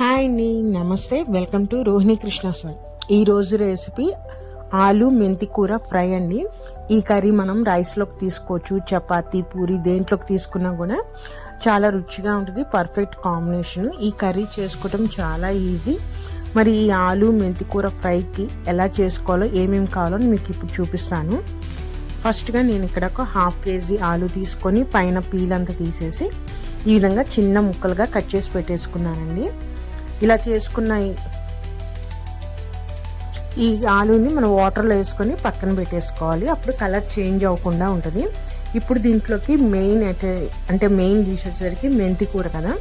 Hi అండి నమస్తే. Welcome to Rohini Krishnaswamy. ఈరోజు రెసిపీ ఆలు మెంతి కూర ఫ్రై అండి. ఈ కర్రీ మనం రైస్లోకి తీసుకోవచ్చు చపాతీ పూరి దేంట్లోకి తీసుకున్నా కూడా చాలా రుచిగా ఉంటుంది పర్ఫెక్ట్ కాంబినేషన్ ఈ కర్రీ చేసుకోవటం చాలా ఈజీ మరి ఈ ఆలు మెంతి కూర ఫ్రైకి ఎలా చేసుకోవాలో ఏమేమి కావాలో మీకు ఇప్పుడు చూపిస్తాను. ఫస్ట్గా నేను ఇక్కడ ఒక హాఫ్ కేజీ ఆలు తీసుకొని పైన పీల్ అంతా తీసేసి ఈ విధంగా చిన్న ముక్కలుగా కట్ చేసి పెట్టేసుకున్నానండి. ఇలా చేసుకున్న ఈ- ఈ ఆలుని మనం వాటర్లో వేసుకొని పక్కన పెట్టేసుకోవాలి. అప్పుడు కలర్ చేంజ్ అవ్వకుండా ఉంటుంది. ఇప్పుడు దీంట్లోకి మెయిన్ అంటే అంటే మెయిన్ డిష్ వచ్చేసరికి మెంతి కూర కదా.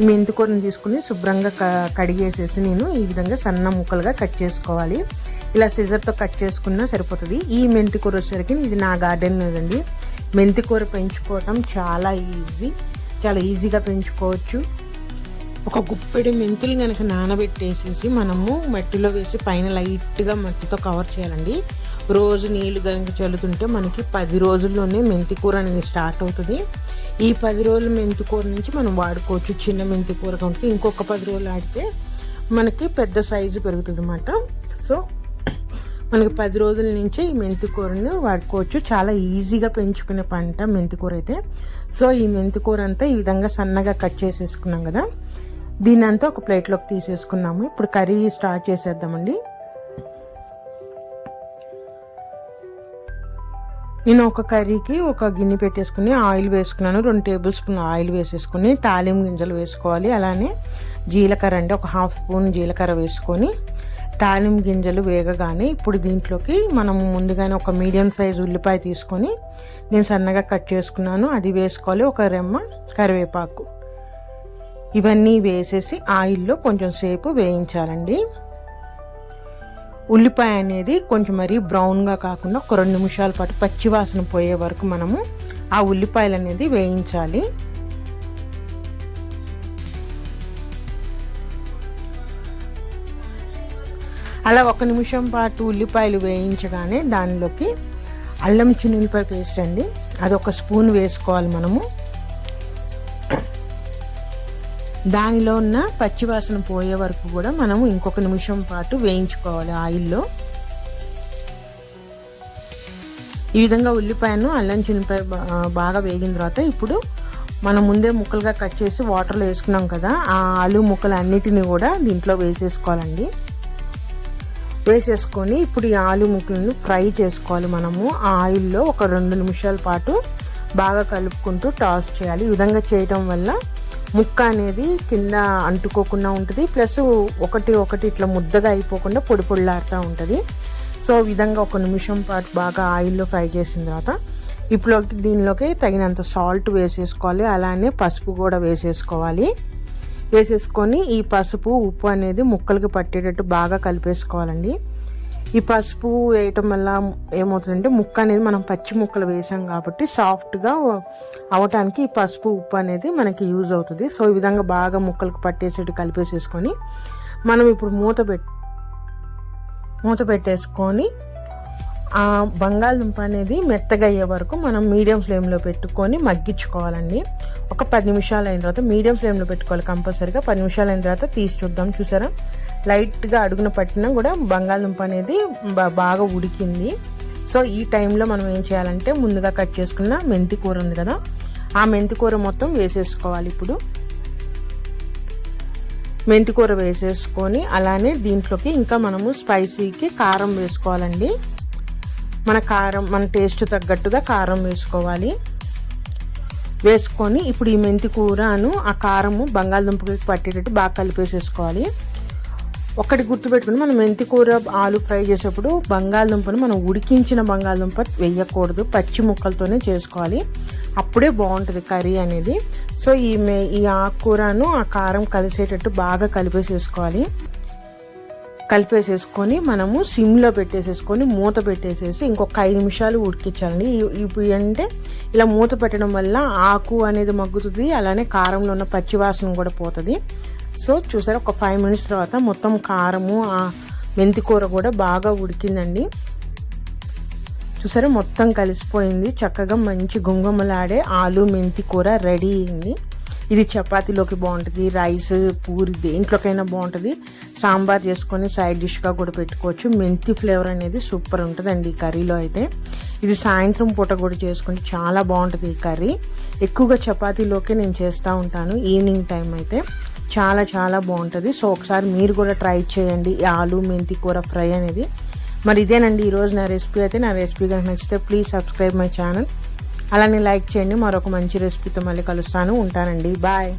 ఈ మెంతి కూరని తీసుకుని శుభ్రంగా క- కడిగేసేసి నేను ఈ విధంగా సన్న ముక్కలుగా కట్ చేసుకోవాలి. ఇలా సిజర్తో కట్ చేసుకున్నా సరిపోతుంది. ఈ మెంతి కూర వచ్చేసరికి ఇది నా గార్డెన్ లేదండి. మెంతి కూర పెంచుకోవటం చాలా ఈజీ. చాలా ఈజీగా పెంచుకోవచ్చు. ఒక గుప్పెడు మెంతులు కనుక నానబెట్టేసేసి మనము మట్టిలో వేసి పైన లైట్గా మట్టితో కవర్ చేయాలండి. రోజు నీళ్ళు కనుక చల్లుతుంటే మనకి పది రోజుల్లోనే మెంతి కూర అనేది స్టార్ట్ అవుతుంది. ఈ పది రోజుల మెంతి కూర నుంచి మనం వాడుకోవచ్చు. చిన్న మెంతి కూర కంటే ఇంకొక పది రోజులు ఆడితే మనకి పెద్ద సైజు పెరుగుతుంది అన్నమాట సో మనకి పది రోజుల నుంచి ఈ మెంతికూరని వాడుకోవచ్చు. చాలా ఈజీగా పెంచుకునే పంట మెంతి కూర అయితే. సో ఈ మెంతి కూర అంతా ఈ విధంగా సన్నగా కట్ చేసేసుకున్నాం కదా. దీని అంతా ఒక ప్లేట్లోకి తీసేసుకున్నాము. ఇప్పుడు కర్రీ స్టార్ట్ చేసేద్దామండి. నేను ఒక కర్రీకి ఒక గిన్నె పెట్టేసుకుని ఆయిల్ వేసుకున్నాను. రెండు టేబుల్ స్పూన్ ఆయిల్ వేసేసుకుని తాలిం గింజలు వేసుకోవాలి. అలానే జీలకర్ర అంటే ఒక హాఫ్ స్పూన్ జీలకర్ర వేసుకొని తాలిం గింజలు వేగగానే ఇప్పుడు దీంట్లోకి మనం ముందుగానే ఒక మీడియం సైజ్ ఉల్లిపాయ తీసుకొని నేను సన్నగా కట్ చేసుకున్నాను. అది వేసుకోవాలి. ఒక రెమ్మ కరివేపాకు. ఇవన్నీ వేసేసి ఆయిల్లో కొంచెం సేపు వేయించాలండి. ఉల్లిపాయ అనేది కొంచెం మరీ బ్రౌన్గా కాకుండా ఒక రెండు నిమిషాల పాటు పచ్చివాసన పోయే వరకు మనము ఆ ఉల్లిపాయలు అనేది వేయించాలి. అలా ఒక నిమిషం పాటు ఉల్లిపాయలు వేయించగానే దానిలోకి అల్లం చిన్నులపాయ పేస్ట్ అండి. అది ఒక స్పూన్ వేసుకోవాలి మనము. దానిలో ఉన్న పచ్చివాసన పోయే వరకు కూడా మనం ఇంకొక నిమిషం పాటు వేయించుకోవాలి ఆయిల్లో. ఈ విధంగా ఉల్లిపాయను అల్లం చిల్లిపాయ బాగా వేగిన తర్వాత ఇప్పుడు మనం ముందే ముక్కలుగా కట్ చేసి వాటర్లో వేసుకున్నాం కదా ఆ ఆలు ముక్కలు అన్నిటిని కూడా దీంట్లో వేసేసుకోవాలండి. వేసేసుకొని ఇప్పుడు ఈ ఆలు ముక్కలను ఫ్రై చేసుకోవాలి మనము. ఆ ఆయిల్లో ఒక రెండు నిమిషాల పాటు బాగా కలుపుకుంటూ టాస్ చేయాలి. ఈ విధంగా చేయటం వల్ల ముక్క అనేది కింద అంటుకోకుండా ఉంటుంది. ప్లస్ ఒకటి ఒకటి ఇట్లా ముద్దగా అయిపోకుండా పొడి పొడిలాడుతూ ఉంటుంది. సో విధంగా ఒక నిమిషం పాటు బాగా ఆయిల్లో ఫ్రై చేసిన తర్వాత ఇప్పుడు దీనిలోకి తగినంత సాల్ట్ వేసేసుకోవాలి. అలానే పసుపు కూడా వేసేసుకోవాలి. వేసేసుకొని ఈ పసుపు ఉప్పు అనేది ముక్కలకి పట్టేటట్టు బాగా కలిపేసుకోవాలండి. ఈ పసుపు వేయటం వల్ల ఏమవుతుందంటే ముక్క అనేది మనం పచ్చి ముక్కలు వేసాం కాబట్టి సాఫ్ట్గా అవటానికి ఈ పసుపు ఉప్పు అనేది మనకి యూజ్ అవుతుంది. సో ఈ విధంగా బాగా ముక్కలకు పట్టేసేట్టు కలిపేసేసుకొని మనం ఇప్పుడు మూత పెట్టి మూత పెట్టేసుకొని ఆ బంగాళదుంప అనేది మెత్తగా అయ్యే వరకు మనం మీడియం ఫ్లేమ్లో పెట్టుకొని మగ్గించుకోవాలండి. ఒక పది నిమిషాలు అయిన తర్వాత మీడియం ఫ్లేమ్లో పెట్టుకోవాలి కంపల్సరీగా. పది నిమిషాలు అయిన తర్వాత తీసి చూద్దాం చూసారా? లైట్గా అడుగున పట్టినా కూడా బంగాళదుంప అనేది బాగా ఉడికింది. సో ఈ టైంలో మనం ఏం చేయాలంటే ముందుగా కట్ చేసుకున్న మెంతి కూర ఉంది కదా ఆ మెంతి కూర మొత్తం వేసేసుకోవాలి ఇప్పుడు. మెంతి కూర వేసేసుకొని అలానే దీంట్లోకి ఇంకా మనము స్పైసీకి కారం వేసుకోవాలండి. మన కారం మన టేస్ట్ తగ్గట్టుగా కారం వేసుకోవాలి. వేసుకొని ఇప్పుడు ఈ మెంతి కూరను ఆ కారము బంగాళదుంపకి పట్టేటట్టు బాగా కలిపేసేసుకోవాలి. ఒకటి గుర్తుపెట్టుకుని మనం మెంతి కూర ఆలు ఫ్రై చేసేటప్పుడు బంగాళదుంపను మనం ఉడికించిన బంగాళదుంప వేయకూడదు. పచ్చి ముక్కలతోనే చేసుకోవాలి. అప్పుడే బాగుంటుంది కర్రీ అనేది. సో ఈ మే ఈ ఆకుకూరను ఆ కారం కలిసేటట్టు బాగా కలిపేసేసుకోవాలి. కలిపేసేసుకొని మనము సిమ్లో పెట్టేసేసుకొని మూత పెట్టేసేసి ఇంకొక ఐదు నిమిషాలు ఉడికించాలండి. ఇప్పుడు అంటే ఇలా మూత పెట్టడం వల్ల ఆకు అనేది మగ్గుతుంది అలానే కారంలో ఉన్న పచ్చివాసన కూడా పోతుంది. సో చూసారు ఒక ఫైవ్ మినిట్స్ తర్వాత మొత్తం కారము ఆ మెంతి కూర కూడా బాగా ఉడికిందండి. చూసారా మొత్తం కలిసిపోయింది. చక్కగా మంచి గుంగుమలాడే ఆలు మెంతి కూర రెడీ అయింది. ఇది చపాతీలోకి బాగుంటుంది రైస్ పూరి దేంట్లోకైనా బాగుంటుంది. సాంబార్ చేసుకొని సైడ్ డిష్గా కూడా పెట్టుకోవచ్చు. మెంతి ఫ్లేవర్ అనేది సూపర్ ఉంటుందండి ఈ కర్రీలో అయితే. ఇది సాయంత్రం పూట కూడా చేసుకుంటే చాలా బాగుంటుంది ఈ కర్రీ. ఎక్కువగా చపాతీలోకే నేను చేస్తూ ఉంటాను ఈవినింగ్ టైం అయితే. చాలా చాలా బాగుంటుంది. సో ఒకసారి మీరు కూడా ట్రై చేయండి ఆలు మెంతి కూర ఫ్రై అనేది. మరి ఇదేనండి ఈరోజు నా రెసిపీ అయితే. నా రెసిపీ కనుక నచ్చితే ప్లీజ్ సబ్స్క్రైబ్ మై ఛానల్. అలానే లైక్ చేయండి. మరొక మంచి రెసిపీతో మళ్ళీ కలుస్తాను. ఉంటానండి. బాయ్.